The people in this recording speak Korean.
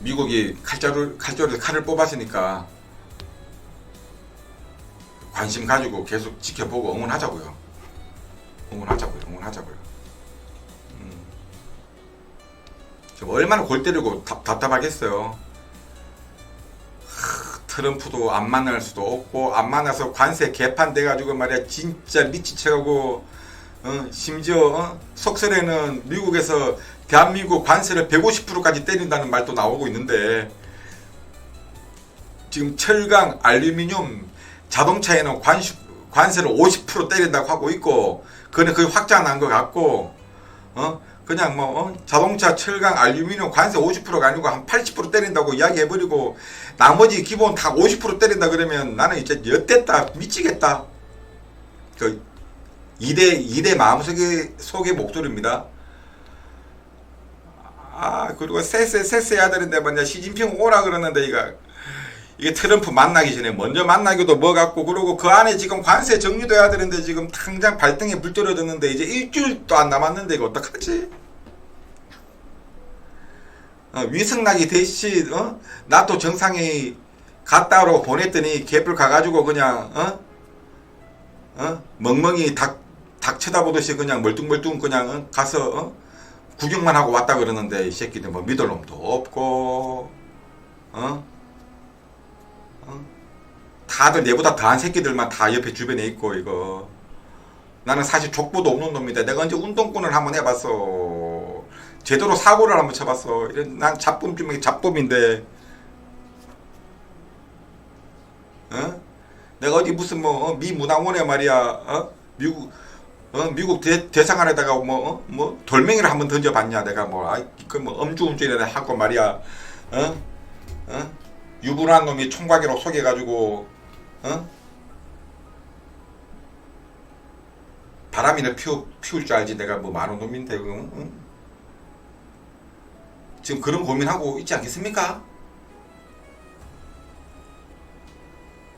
미국이 칼자루 칼자루 칼을 뽑았으니까 관심 가지고 계속 지켜보고 응원하자고요. 응원하자고요. 응원하자고요. 음. 얼마나 골 때리고 답, 답답하겠어요. 하, 트럼프도 안 만날 수도 없고 안 만나서 관세 개판 돼가지고 말이야 진짜 미치쳐가고 어, 심지어 어? 속설에는 미국에서 대한민국 관세를 150%까지 때린다는 말도 나오고 있는데 지금 철강, 알루미늄, 자동차에는 관, 관세를 50% 때린다고 하고 있고 그는 거의 확장한 것 같고 어 그냥 뭐 어? 자동차, 철강, 알루미늄 관세 50%가 아니고 한 80% 때린다고 이야기해버리고 나머지 기본 다 50% 때린다 그러면 나는 이제 엿됐다 미치겠다 그 2대 2대 마음속의 속의 목소리입니다. 아 그리고 쎄쎄 해야 되는데 뭐냐 시진핑 오라 그러는데 이거 이게 트럼프 만나기 전에 먼저 만나기도 뭐 같고 그리고 그 안에 지금 관세 정리돼야 되는데 지금 당장 발등에 불 떨어졌는데 이제 일주일도 안 남았는데 이거 어떡하지? 어, 위승락이 대신 어? 나토 정상회의 갔다로 보냈더니 개뿔 가가지고 그냥 어? 어? 멍멍이 닭, 닭 쳐다보듯이 그냥 멀뚱멀뚱 그냥 어? 가서 어? 구경만 하고 왔다 그러는데 이 새끼들 뭐 믿을 놈도 없고 어? 어? 다들 내보다 더한 새끼들만 다 옆에 주변에 있고 이거 나는 사실 족보도 없는 놈인데 내가 언제 운동권을 한번 해봤어 제대로 사고를 한번 쳐봤어 이런 난 잡범 중에 잡범인데 어? 내가 어디 무슨 뭐 미 문화원에 말이야 어? 미국 어? 미국 대, 대상안에다가 뭐, 어? 뭐 돌멩이를 한번 던져봤냐 내가 뭐, 아, 그뭐 엄주운전이나 하고 말이야 어? 어? 유부남 놈이 총각이로 속여가지고 어? 바람이나 피우, 피울 줄 알지 내가 뭐 많은 놈인데 응? 응? 지금 그런 고민하고 있지 않겠습니까?